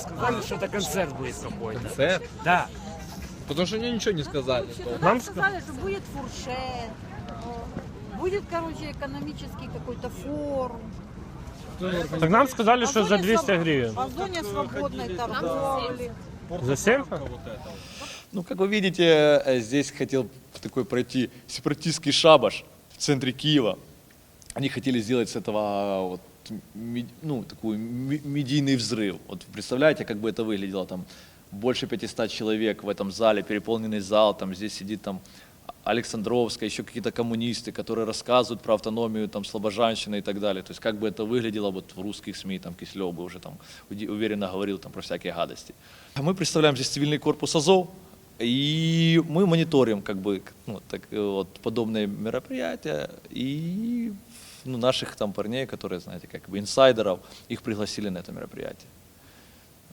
Сказали, что это концерт будет какой-то. Концерт? Да. Потому что они ничего не сказали. Нам сказали, что будет фуршет, будет, короче, экономический какой-то форум. Так нам сказали, что за зоне 200 своб- гривен. О зоне свободной торговли. За 7? Ну, как вы видите, э, здесь хотел такой пройти сепаратистский шабаш в центре Киева. Они хотели сделать с этого вот, ми- ну, ми- медийный взрыв. Вот представляете, как бы это выглядело там больше 500 человек в этом зале, переполненный зал, там здесь сидит там Александровская, еще какие-то коммунисты, которые рассказывают про автономию, там, слабожанщины и так далее. То есть как бы это выглядело вот в русских СМИ, там Киселев бы уже там уверенно говорил там про всякие гадости. А мы представляем здесь цивильный корпус Азов, и мы мониторим как бы ну, так, э, вот, подобные мероприятия и ну, наших там парней, которые, знаете, как бы инсайдеров, их пригласили на это мероприятие.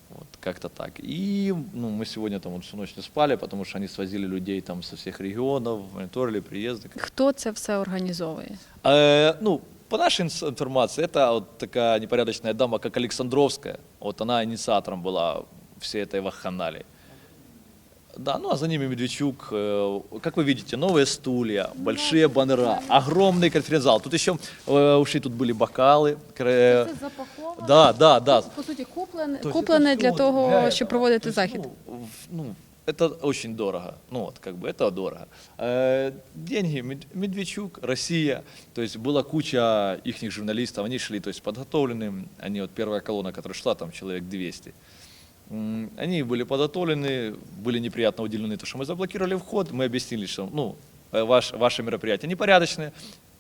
Вот, как-то так. И ну, мы сегодня там вот всю ночь не спали, потому что они свозили людей там со всех регионов, мониторили приезды. Хто це все організовує? Э, ну, по нашей информации, это вот такая непорядочная дама, как Александровская. Вот она инициатором была всей этой вахханалии. Да, ну а за ними Медведчук. Э, Как вы видите, новые стулья, большие баннера, огромный конференц-зал. Тут еще э, ушли, тут были бокалы. кре- запаковано. Да, да, да. По суті, куплене, То есть куплене это для всё того, для щоб этого. проводити То есть, захід. Ну, в- ну, это очень дорого. Ну вот, как бы это дорого. Э, деньги Мед- Медведчук, Россия. То есть была куча их журналистов, они шли, то есть подготовлены. Они вот первая колонна, которая шла, там человек 200. Они были подготовлены, были неприятно удивлены, то, что мы заблокировали вход, мы объяснили, что ну, э, ваш, ваше мероприятие непорядочное,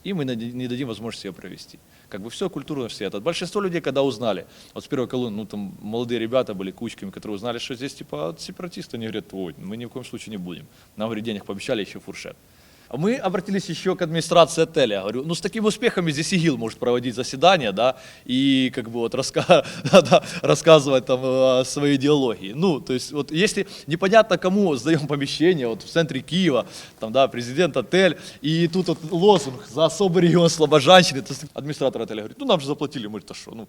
и мы не дадим возможности ее провести. Как бы все культурно, все это. Большинство людей, когда узнали, вот с первой колонны, ну там молодые ребята были кучками, которые узнали, что здесь типа сепаратисты, они говорят, ой, мы ни в коем случае не будем. Нам, говорит, денег пообещали, еще фуршет. Мы обратились еще к администрации отеля. Говорю, ну с такими успехами здесь ИГИЛ может проводить заседания, да, и как бы вот раска- да, рассказывать там э, о своей идеологии. Ну, то есть вот если непонятно кому сдаем помещение, вот в центре Киева, там, да, президент отель, и тут вот лозунг за особый регион слабожанщины, то есть администратор отеля говорит, ну нам же заплатили, мы что, ну,